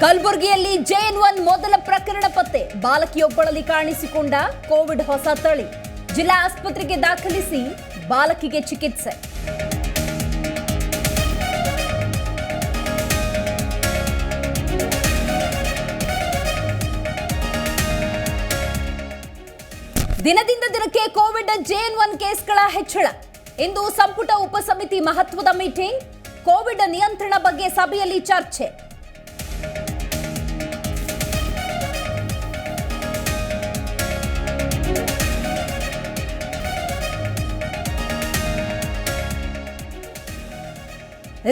ಕಲಬುರಗಿಯಲ್ಲಿ JN one ಮೊದಲ ಪ್ರಕರಣ ಪತ್ತೆ. ಬಾಲಕಿಯೊಬ್ಬಳಲ್ಲಿ ಕಾಣಿಸಿಕೊಂಡ ಕೋವಿಡ್ ಹೊಸ ತಳಿ. ಜಿಲ್ಲಾ ಆಸ್ಪತ್ರೆಗೆ ದಾಖಲಿಸಿ ಬಾಲಕಿಗೆ ಚಿಕಿತ್ಸೆ. ದಿನದಿಂದ ದಿನಕ್ಕೆ ಕೋವಿಡ್ ಜೆಎನ್ ಒನ್ ಕೇಸ್ಗಳ ಹೆಚ್ಚಳ. ಇಂದು ಸಂಪುಟ ಉಪಸಮಿತಿ ಮಹತ್ವದ ಮೀಟಿಂಗ್. ಕೋವಿಡ್ ನಿಯಂತ್ರಣ ಬಗ್ಗೆ ಸಭೆಯಲ್ಲಿ ಚರ್ಚೆ.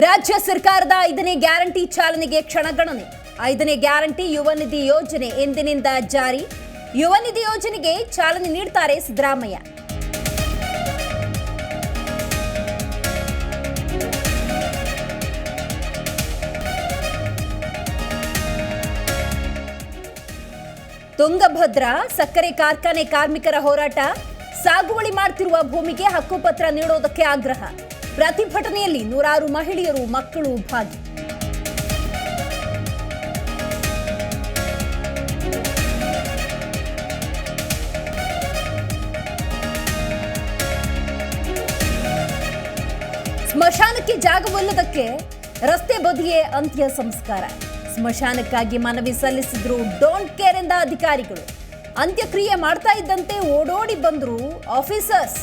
ರಾಜ್ಯ ಸರ್ಕಾರದ ಐದನೇ ಗ್ಯಾರಂಟಿ ಚಾಲನೆಗೆ ಕ್ಷಣಗಣನೆ. ಐದನೇ ಗ್ಯಾರಂಟಿ ಯುವ ನಿಧಿ ಯೋಜನೆ ಎಂದಿನಿಂದ ಜಾರಿ. ಯುವ ನಿಧಿ ಯೋಜನೆಗೆ ಚಾಲನೆ ನೀಡ್ತಾರೆ ಸಿದ್ದರಾಮಯ್ಯ. ತುಂಗಭದ್ರಾ ಸಕ್ಕರೆ ಕಾರ್ಖಾನೆ ಕಾರ್ಮಿಕರ ಹೋರಾಟ. ಸಾಗುವಳಿ ಮಾಡ್ತಿರುವ ಭೂಮಿಗೆ ಹಕ್ಕುಪತ್ರ ನೀಡೋದಕ್ಕೆ ಆಗ್ರಹ. ಪ್ರತಿಭಟನೆಯಲ್ಲಿ ನೂರಾರು ಮಹಿಳೆಯರು ಮಕ್ಕಳು ಭಾಗಿ. ಸ್ಮಶಾನಕ್ಕೆ ಜಾಗವಲ್ಲದಕ್ಕೆ ರಸ್ತೆ ಬದಿಯೇ ಅಂತ್ಯ ಸಂಸ್ಕಾರ. ಸ್ಮಶಾನಕ್ಕಾಗಿ ಮನವಿ ಸಲ್ಲಿಸಿದ್ರು ಡೋಂಟ್ ಕೇರ್ ಎಂದ ಅಧಿಕಾರಿಗಳು. ಅಂತ್ಯಕ್ರಿಯೆ ಮಾಡ್ತಾ ಇದ್ದಂತೆ ಓಡೋಡಿ ಬಂದ್ರು ಆಫೀಸರ್ಸ್.